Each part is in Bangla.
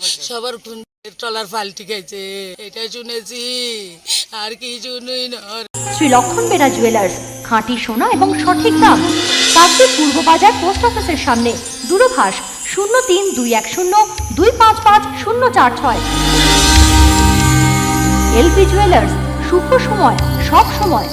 সবার খুন ট্রলার পাল্টি গেছে এটাই শুনেছি আর কি শুনুই শ্রী লক্ষণ বেরা জুয়েলার্স খাঁটি সোনা এবং সঠিক দাম। কাকদ্বীপ পূর্ব বাজার পোস্ট অফিসের সামনে। দূরভাষ শূন্য তিন দুই এক শূন্য দুই পাঁচ পাঁচ শূন্য চার ছয়। এলপি জুয়েলার্স শুভ সময় সব সময়।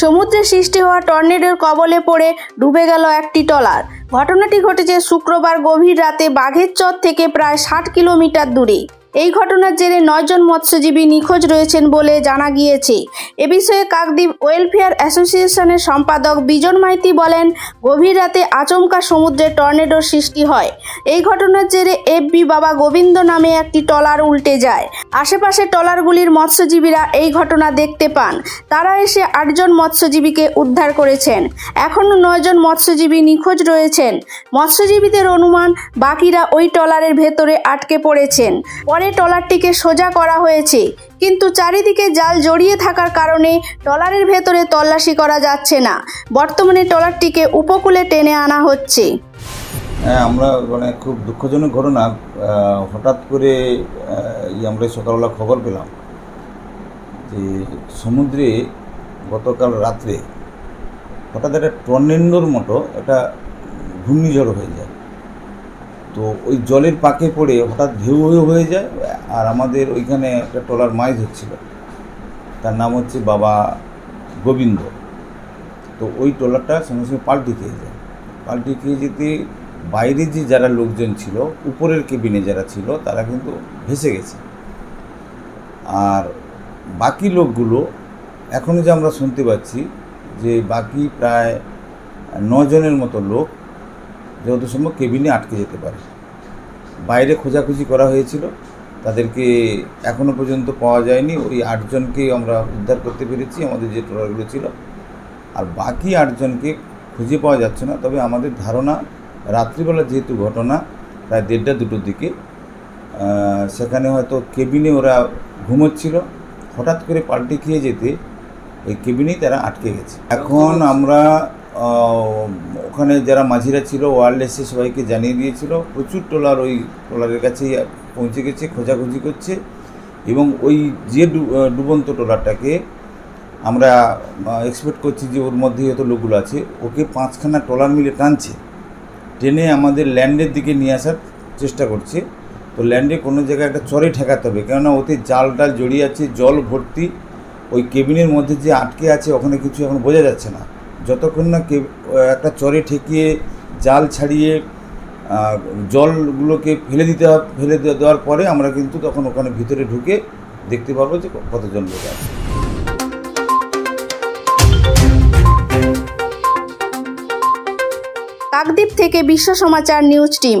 সমুদ্রে সৃষ্টি হওয়া টর্নেডোর কবলে পড়ে ডুবে গেল একটি টলার। ঘটনাটি ঘটেছে শুক্রবার গভীর রাতে বাঘের চর থেকে প্রায় ষাট কিলোমিটার দূরে। এই ঘটনার জেরে নয়জন মৎস্যজীবী নিখোঁজ রয়েছেন বলে জানা গিয়েছে। এ বিষয়ে কাকদ্বীপ ওয়েলফেয়ার অ্যাসোসিয়েশনের সম্পাদক বিজন মাইতি বলেন, গভীর রাতে আচমকা সমুদ্রে টর্নেডোর সৃষ্টি হয়। এই ঘটনার জেরে এফবি বাবা গোবিন্দ নামে একটি ট্রলার উল্টে যায়। আশেপাশে ট্রলারগুলির মৎস্যজীবীরা এই ঘটনা দেখতে পান। তারা এসে আটজন মৎস্যজীবীকে উদ্ধার করেছেন। এখনও নয়জন মৎস্যজীবী নিখোঁজ রয়েছেন। মৎস্যজীবীদের অনুমান, বাকিরা ওই ট্রলারের ভেতরে আটকে পড়েছেন। পরে ট্রলারটিকে সোজা করা হয়েছে। কিন্তু চারিদিকে জাল জড়িয়ে থাকার কারণে ট্রলারের ভেতরে তল্লাশি করা যাচ্ছে না। বর্তমানে ট্রলারটিকে উপকূলে টেনে আনা হচ্ছে। হ্যাঁ আমরা মানে খুব দুঃখজনক ঘটনা। হঠাৎ করে আমরা সকালবেলা খবর পেলাম যে সমুদ্রে গতকাল রাত্রে হঠাৎ একটা টর্নেন্ডোর মতো একটা ঘূর্ণিঝড় হয়ে যায়। তো ওই জলের পাকে পড়ে হঠাৎ ঢেউ হয়ে হয়ে যায় আর আমাদের ওইখানে একটা ট্রলার মাছ হচ্ছিল তার নাম হচ্ছে বাবা গোবিন্দ। তো ওই ট্রলারটা সঙ্গে সঙ্গে পাল্টি খেয়ে যায়। পাল্টি খেয়ে যেতে বাইরে যে যারা লোকজন ছিল, উপরের কেবিনে যারা ছিল, তারা কিন্তু ভেসে গেছে। আর বাকি লোকগুলো এখনও যে আমরা শুনতে পাচ্ছি যে বাকি প্রায় নজনের মতো লোক যত সম্ভব কেবিনে আটকে যেতে পারে। বাইরে খোঁজাখুঁজি করা হয়েছিল। তাদেরকে এখনও পর্যন্ত পাওয়া যায়নি। ওই আটজনকে আমরা উদ্ধার করতে পেরেছি। আমাদের যে ট্রলারগুলো ছিল। আর বাকি আটজনকে খুঁজে পাওয়া যাচ্ছে না। তবে আমাদের ধারণা, রাত্রিবেলা যেহেতু ঘটনা, প্রায় দেড়টা দুটোর দিকে সেখানে হয়তো কেবিনে ওরা ঘুমোচ্ছিল। হঠাৎ করে পাল্টি খেয়ে যেতে ওই কেবিনেই তারা আটকে গেছে। এখন আমরা ওখানে যারা মাঝিরা ছিল ওয়ারলেসে সবাইকে জানিয়ে দিয়েছিল। প্রচুর ট্রলার ওই ট্রলারের কাছেই পৌঁছে গেছে, খোঁজাখুঁজি করছে। এবং ওই যে ডুবন্ত ট্রলারটাকে আমরা এক্সপেক্ট করছি যে ওর মধ্যে হয়তো লোকগুলো আছে। ওকে পাঁচখানা ট্রলার মিলে টানছে। টেনে আমাদের ল্যান্ডের দিকে নিয়ে আসার চেষ্টা করছে। তো ল্যান্ডে কোনো জায়গায় একটা চরে ঠেকাতে হবে, কেননা ওতে জাল টাল জড়িয়ে আছে, জল ভর্তি। ওই কেবিনের মধ্যে যে আটকে আছে, ওখানে কিছু এখন বোঝা যাচ্ছে না। যতক্ষণ না একটা চরে ঠেকিয়ে জাল ছাড়িয়ে জলগুলোকে ফেলে দিতে ফেলে দেওয়ার পরে আমরা কিন্তু তখন ওখানে ভিতরে ঢুকে দেখতে পারব যে কতজন লোক আছে। কাকদ্বীপ থেকে বিশ্ব সমাচার নিউজ টিম।